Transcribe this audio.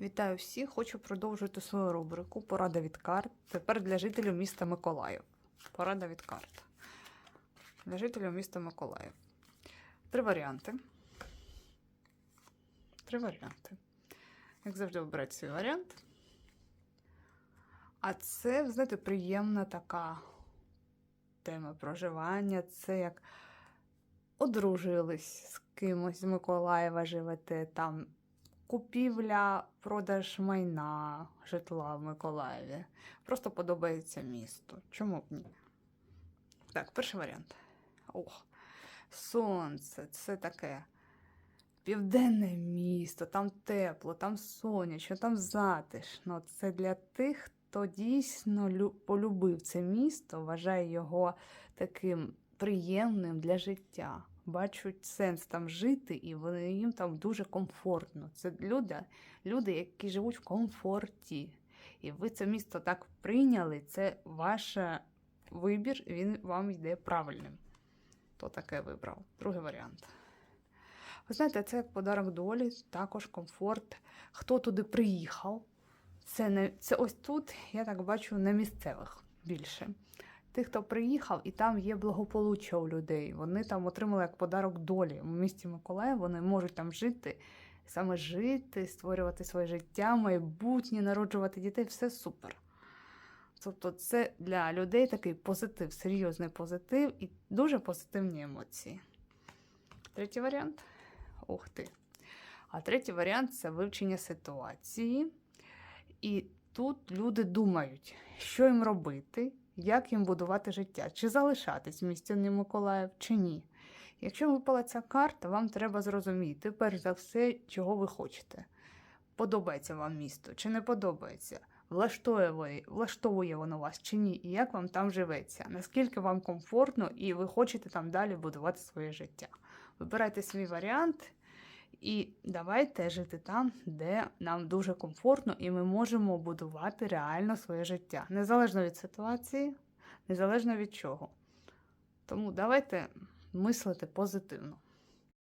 Вітаю всіх! Хочу продовжити свою рубрику Порада від карт. Тепер для жителів міста Миколаїв. Порада від карт. Для жителів міста Миколаїв. Три варіанти. Три варіанти. Як завжди, обирайте свій варіант. А це, знаєте, приємна така тема проживання. Це як одружились з кимось з Миколаєва живете, там купівля, продаж майна, житла в Миколаєві. Просто подобається місто. Чому б ні? Так, перший варіант. Ох, сонце, це таке. Південне місто, там тепло, там сонячно, там затишно. Це для тих, хто дійсно полюбив це місто, вважає його таким приємним для життя. Бачать сенс там жити, і вони їм там дуже комфортно. Це люди, люди, які живуть в комфорті. І ви це місто так прийняли, це ваш вибір, він вам йде правильним. Хто таке вибрав? Другий варіант. Ви знаєте, це як подарок долі, також комфорт. Хто туди приїхав? Це, не, це ось тут, я так бачу, не місцевих більше. Тих, хто приїхав, і там є благополуччя у людей. Вони там отримали як подарок долі. У місті Миколаїв вони можуть там жити, саме жити, створювати своє життя, майбутнє, народжувати дітей, все супер. Тобто, це для людей такий позитив, серйозний позитив і дуже позитивні емоції. Третій варіант. Ух ти. А третій варіант це вивчення ситуації. І тут люди думають, що їм робити, як їм будувати життя, чи залишатись в місті Миколаїв, чи ні. Якщо випала ця карта, вам треба зрозуміти, перш за все, чого ви хочете. Подобається вам місто, чи не подобається, влаштує, ви- влаштовує воно вас чи ні, і як вам там живеться, наскільки вам комфортно і ви хочете там далі будувати своє життя. Вибирайте свій варіант і давайте жити там, де нам дуже комфортно, і ми можемо будувати реально своє життя, незалежно від ситуації, незалежно від чого. Тому давайте мислити позитивно.